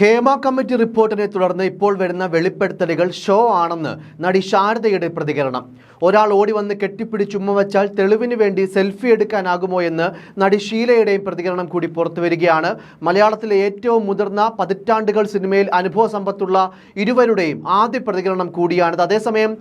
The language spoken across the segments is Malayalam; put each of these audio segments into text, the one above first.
ഹേമ കമ്മിറ്റി റിപ്പോർട്ടിനെ തുടർന്ന് ഇപ്പോൾ വരുന്ന വെളിപ്പെടുത്തലുകൾ ഷോ ആണെന്ന് നടി ശാരദയുടെ പ്രതികരണം. ഒരാൾ ഓടി വന്ന് കെട്ടിപ്പിടിച്ചുമ്മ വച്ചാൽ തെളിവിന് വേണ്ടി സെൽഫി എടുക്കാനാകുമോ എന്ന് നടി ഷീലയുടെയും പ്രതികരണം കൂടി പുറത്തു വരികയാണ്. മലയാളത്തിലെ ഏറ്റവും മുതിർന്ന പതിറ്റാണ്ടുകൾ സിനിമയിൽ അനുഭവ സമ്പത്തുള്ള ഇരുവരുടെയും ആദ്യ പ്രതികരണം കൂടിയാണിത്. അതേസമയം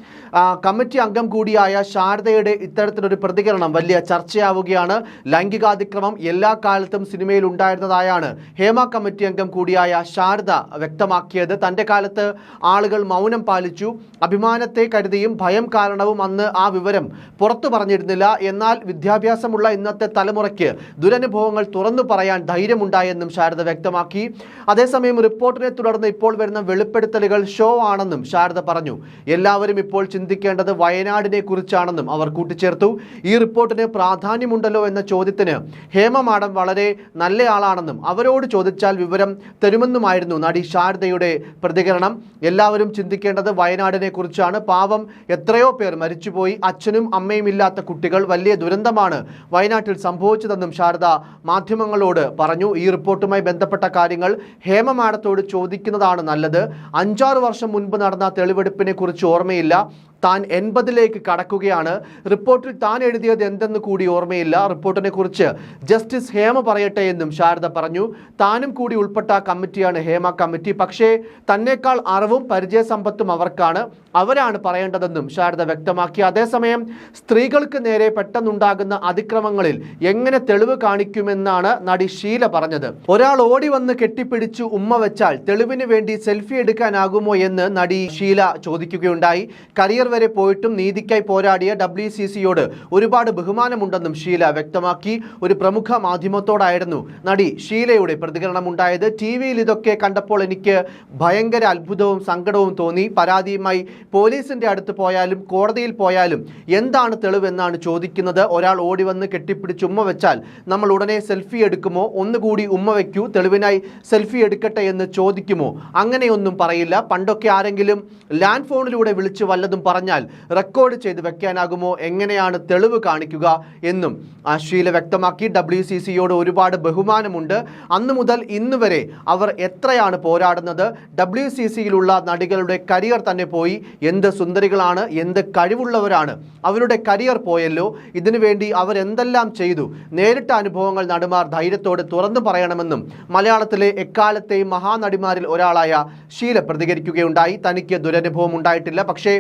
കമ്മിറ്റി അംഗം കൂടിയായ ശാരദയുടെ ഇത്തരത്തിലൊരു പ്രതികരണം വലിയ ചർച്ചയാവുകയാണ്. ലൈംഗികാതിക്രമം എല്ലാ കാലത്തും സിനിമയിൽ ഉണ്ടായിരുന്നതായാണ് ഹേമ കമ്മിറ്റി അംഗം കൂടിയായ ശാരദ വ്യക്തമാക്കിയത്. തന്റെ കാലത്ത് ആളുകൾ മൗനം പാലിച്ചു. അഭിമാനത്തെ കരുതിയും ഭയം കാരണവും അന്ന് ആ വിവരം പുറത്തു പറഞ്ഞിരുന്നില്ല. എന്നാൽ വിദ്യാഭ്യാസമുള്ള ഇന്നത്തെ തലമുറയ്ക്ക് ദുരനുഭവങ്ങൾ തുറന്നു പറയാൻ ധൈര്യമുണ്ടായെന്നും ശാരദ വ്യക്തമാക്കി. അതേസമയം റിപ്പോർട്ടിനെ തുടർന്ന് ഇപ്പോൾ വരുന്ന വെളിപ്പെടുത്തലുകൾ ഷോ ആണെന്നും ശാരദ പറഞ്ഞു. എല്ലാവരും ഇപ്പോൾ ചിന്തിക്കേണ്ടത് വയനാടിനെ കുറിച്ചാണെന്നും അവർ കൂട്ടിച്ചേർത്തു. ഈ റിപ്പോർട്ടിന് പ്രാധാന്യമുണ്ടല്ലോ എന്ന ചോദ്യത്തിന് ഹേമ മാഡം വളരെ നല്ലയാളാണെന്നും അവരോട് ചോദിച്ചാൽ വിവരം തരുമെന്നുമായിരുന്നു നടി ശാരദയുടെ പ്രതികരണം. എല്ലാവരും ചിന്തിക്കേണ്ടത് വയനാടിനെ കുറിച്ചാണ്. പാവം എത്രയോ പേർ മരിച്ചുപോയി. അച്ഛനും അമ്മയും ഇല്ലാത്ത കുട്ടികൾ വലിയ ദുരന്തമാണ് വയനാട്ടിൽ സംഭവിച്ചതെന്നും ശാരദ മാധ്യമങ്ങളോട് പറഞ്ഞു. ഈ റിപ്പോർട്ടുമായി ബന്ധപ്പെട്ട കാര്യങ്ങൾ ഹേമ മാഡത്തോട് ചോദിക്കുന്നതാണ് നല്ലത്. അഞ്ചാറ് വർഷം മുൻപ് നടന്ന തെളിവെടുപ്പിനെ കുറിച്ച് ഓർമ്മയില്ല. താൻ എൺപതിലേക്ക് കടക്കുകയാണ്. റിപ്പോർട്ടിൽ താൻ എഴുതിയത് എന്തെന്ന് കൂടി ഓർമ്മയില്ല. റിപ്പോർട്ടിനെ കുറിച്ച് ജസ്റ്റിസ് ഹേമ പറയട്ടെ എന്നും ശാരദ പറഞ്ഞു. താനും കൂടി ഉൾപ്പെട്ട കമ്മിറ്റിയാണ് ഹേമ കമ്മിറ്റി. പക്ഷേ തന്നെക്കാൾ അറിവും പരിചയസമ്പത്തും അവർക്കാണ്. അവരാണ് പറയേണ്ടതെന്നും ശാരദ വ്യക്തമാക്കി. അതേസമയം സ്ത്രീകൾക്ക് നേരെ പെട്ടെന്നുണ്ടാകുന്ന അതിക്രമങ്ങളിൽ എങ്ങനെ തെളിവ് കാണിക്കുമെന്നാണ് നടി ഷീല പറഞ്ഞത്. ഒരാൾ ഓടി വന്ന് കെട്ടിപ്പിടിച്ചു ഉമ്മ വെച്ചാൽ തെളിവിന് വേണ്ടി സെൽഫി എടുക്കാനാകുമോ എന്ന് നടി ഷീല ചോദിക്കുകയുണ്ടായി. കരിയർ വരെ പോയിട്ടും നീതിക്കായി പോരാടിയ ഡബ്ല്യു സി സിയോട് ഒരുപാട് ബഹുമാനമുണ്ടെന്നും ഷീല വ്യക്തമാക്കി. ഒരു പ്രമുഖ മാധ്യമത്തോടായിരുന്നു നടി ഷീലയുടെ പ്രതികരണം ഉണ്ടായത് ടി വിയിൽ ഇതൊക്കെ കണ്ടപ്പോൾ എനിക്ക് ഭയങ്കര അത്ഭുതവും സങ്കടവും തോന്നി. പരാതിയുമായി പോലീസിന്റെ അടുത്ത് പോയാലും കോടതിയിൽ പോയാലും എന്താണ് തെളിവെന്നാണ് ചോദിക്കുന്നത്. ഒരാൾ ഓടി വന്ന് കെട്ടിപ്പിടിച്ച് ഉമ്മ വെച്ചാൽ നമ്മൾ ഉടനെ സെൽഫി എടുക്കുമോ? ഒന്നുകൂടി ഉമ്മ വയ്ക്കൂ തെളിവിനായി സെൽഫി എടുക്കട്ടെ എന്ന് ചോദിക്കുമോ? അങ്ങനെയൊന്നും പറയില്ല. പണ്ടൊക്കെ ആരെങ്കിലും ലാൻഡ് ഫോണിലൂടെ വിളിച്ച് വല്ലതും പറഞ്ഞാൽ റെക്കോർഡ് ചെയ്ത് വെക്കാനാകുമോ? എങ്ങനെയാണ് തെളിവ് കാണിക്കുക എന്നും ആ വ്യക്തമാക്കി ഡബ്ല്യു സി സിയോട് ഒരുപാട് ബഹുമാനമുണ്ട്. അന്നു മുതൽ ഇന്ന് വരെ അവർ എത്രയാണ് പോരാടുന്നത്? ഡബ്ല്യു സി സിയിലുള്ള നടികളുടെ കരിയർ തന്നെ പോയി. എന്ത് സുന്ദരികളാണ് എന്ത് കഴിവുള്ളവരാണ്. അവരുടെ കരിയർ പോയല്ലോ. ഇതിനുവേണ്ടി അവരെന്തെല്ലാം ചെയ്തു? നേരിട്ട അനുഭവങ്ങൾ നടിമാർ ധൈര്യത്തോട് തുറന്നു പറയണമെന്നും മലയാളത്തിലെ എക്കാലത്തെയും മഹാനടിമാരിൽ ഒരാളായ ശീല പ്രതികരിക്കുകയുണ്ടായി. തനിക്ക് ദുരനുഭവം ഉണ്ടായിട്ടില്ല. പക്ഷേ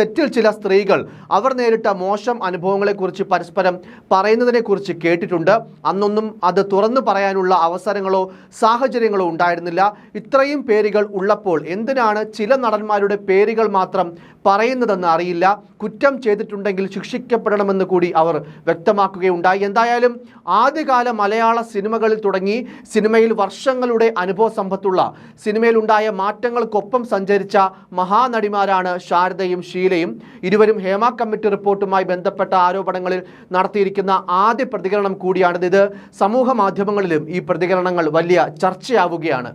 സെറ്റിൽ ചില സ്ത്രീകൾ. അവർ നേരിട്ട മോശം അനുഭവങ്ങളെക്കുറിച്ച് പരസ്പരം പറയുന്നതിനെക്കുറിച്ച് കേട്ടിട്ടുണ്ട്. അന്നൊന്നും അത് തുറന്നു പറയാനുള്ള അവസരങ്ങളോ സാഹചര്യങ്ങളോ ഉണ്ടായിരുന്നില്ല. ഇത്രയും പേരുകൾ ഉള്ളപ്പോൾ എന്തിനാണ് ചില നടന്മാരുടെ പേരുകൾ മാത്രം പറയുന്നതെന്ന് അറിയില്ല. കുറ്റം ചെയ്തിട്ടുണ്ടെങ്കിൽ ശിക്ഷിക്കപ്പെടണമെന്ന് കൂടി അവർ വ്യക്തമാക്കുകയുണ്ടായി. എന്തായാലും ആദ്യകാല മലയാള സിനിമകളിൽ തുടങ്ങി സിനിമയിൽ വർഷങ്ങളുടെ അനുഭവ സമ്പത്തുള്ള സിനിമയിലുണ്ടായ മാറ്റങ്ങൾക്കൊപ്പം സഞ്ചരിച്ച മഹാനടിമാരാണ് ശാരദയും ഷീലയും. ഇരുവരും ഹേമ കമ്മിറ്റി റിപ്പോർട്ടുമായി ബന്ധപ്പെട്ട ആരോപണങ്ങളിൽ നടത്തിയിരിക്കുന്ന ആദ്യ പ്രതികരണം കൂടിയാണിത്. സമൂഹ മാധ്യമങ്ങളിലും ഈ പ്രതികരണങ്ങൾ വലിയ ചർച്ചയാവുകയാണ്.